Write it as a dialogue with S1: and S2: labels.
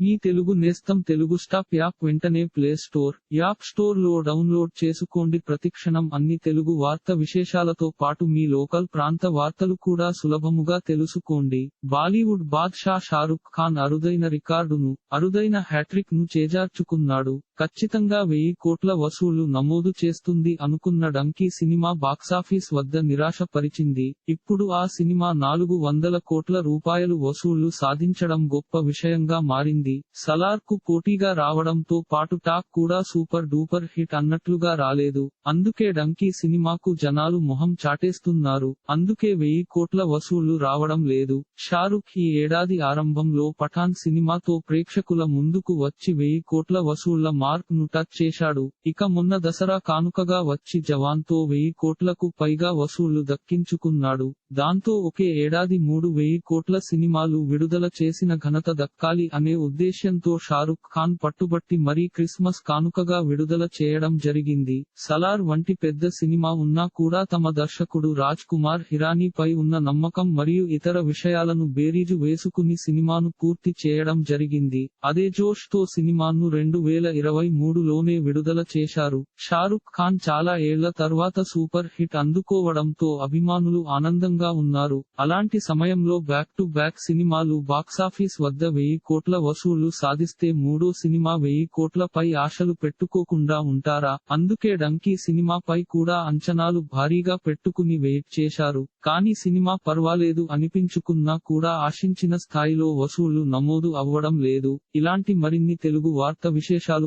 S1: మీ తెలుగు నేస్తం Telugu stop app వెంటనే play store app స్టోర్లో డౌన్లోడ్ చేసుకోండి. ప్రతిక్షణం అన్ని తెలుగు వార్త విశేషాలతో పాటు మీ లోకల్ ప్రాంత వార్తలు కూడా సులభముగా తెలుసుకోండి. బాలీవుడ్ బాద్షా షారుఖ్ ఖాన్ అరుదైన రికార్డును అరుదైన హ్యాట్రిక్ను చేజార్చుకున్నాడు. ఖచ్చితంగా వెయ్యి కోట్ల వసూళ్ళు నమోదు చేస్తుంది అనుకున్న డంకీ సినిమా బాక్సాఫీస్ వద్ద నిరాశ పరిచింది. ఇప్పుడు ఆ సినిమా నాలుగు వందల కోట్ల రూపాయలు వసూళ్ళు సాధించడం గొప్ప విషయంగా మారింది. సలార్కు పోటీగా రావడంతో పాటు టాక్ కూడా సూపర్ డూపర్ హిట్ అన్నట్లుగా రాలేదు. అందుకే డంకీ సినిమాకు జనాలు మొహం చాటేస్తున్నారు. అందుకే వెయ్యి కోట్ల వసూళ్ళు రావడం లేదు. షారుఖ్ ఈ ఏడాది ఆరంభంలో పఠాన్ సినిమాతో ప్రేక్షకుల ముందుకు వచ్చి వెయ్యి కోట్ల వసూళ్ళ మార్క్ను టచ్ చేశాడు. ఇక మొన్న దసరా కానుకగా వచ్చి జవాన్తో వెయ్యి కోట్లకు పైగా వసూళ్ళు దక్కించుకున్నాడు. దాంతో ఒకే ఏడాది మూడు వెయ్యి కోట్ల సినిమాలు విడుదల చేసిన ఘనత దక్కాలి అనే ఉద్దేశ్యంతో షారుఖ్ ఖాన్ పట్టుబట్టి మరీ క్రిస్మస్ కానుకగా విడుదల చేయడం జరిగింది. సలార్ వంటి పెద్ద సినిమా ఉన్నా కూడా తమ దర్శకుడు రాజ్ కుమార్ హిరానీపై ఉన్న నమ్మకం మరియు ఇతర విషయాలను బేరీజు వేసుకుని సినిమాను పూర్తి చేయడం జరిగింది. అదే జోష్తో సినిమాను రెండు వేల ఇరవై ఇరవై మూడులోనే విడుదల చేశారు. షారుఖ్ ఖాన్ చాలా ఏళ్ళ తర్వాత సూపర్ హిట్ అందుకోవడంతో అభిమానులు ఆనందంగా ఉన్నారు. అలాంటి సమయంలో బ్యాక్ టు బ్యాక్ సినిమాలు బాక్సాఫీస్ వద్ద వెయ్యి కోట్ల వసూళ్ళు సాధిస్తే మూడో సినిమా వెయ్యి కోట్లపై ఆశలు పెట్టుకోకుండా ఉంటారా? అందుకే డంకీ సినిమాపై కూడా అంచనాలు భారీగా పెట్టుకుని వెయిట్ చేశారు. కానీ సినిమా పర్వాలేదు అనిపించుకున్నా కూడా ఆశించిన స్థాయిలో వసూళ్ళు నమోదు అవ్వడం లేదు. ఇలాంటి మరిన్ని తెలుగు వార్త విశేషాలు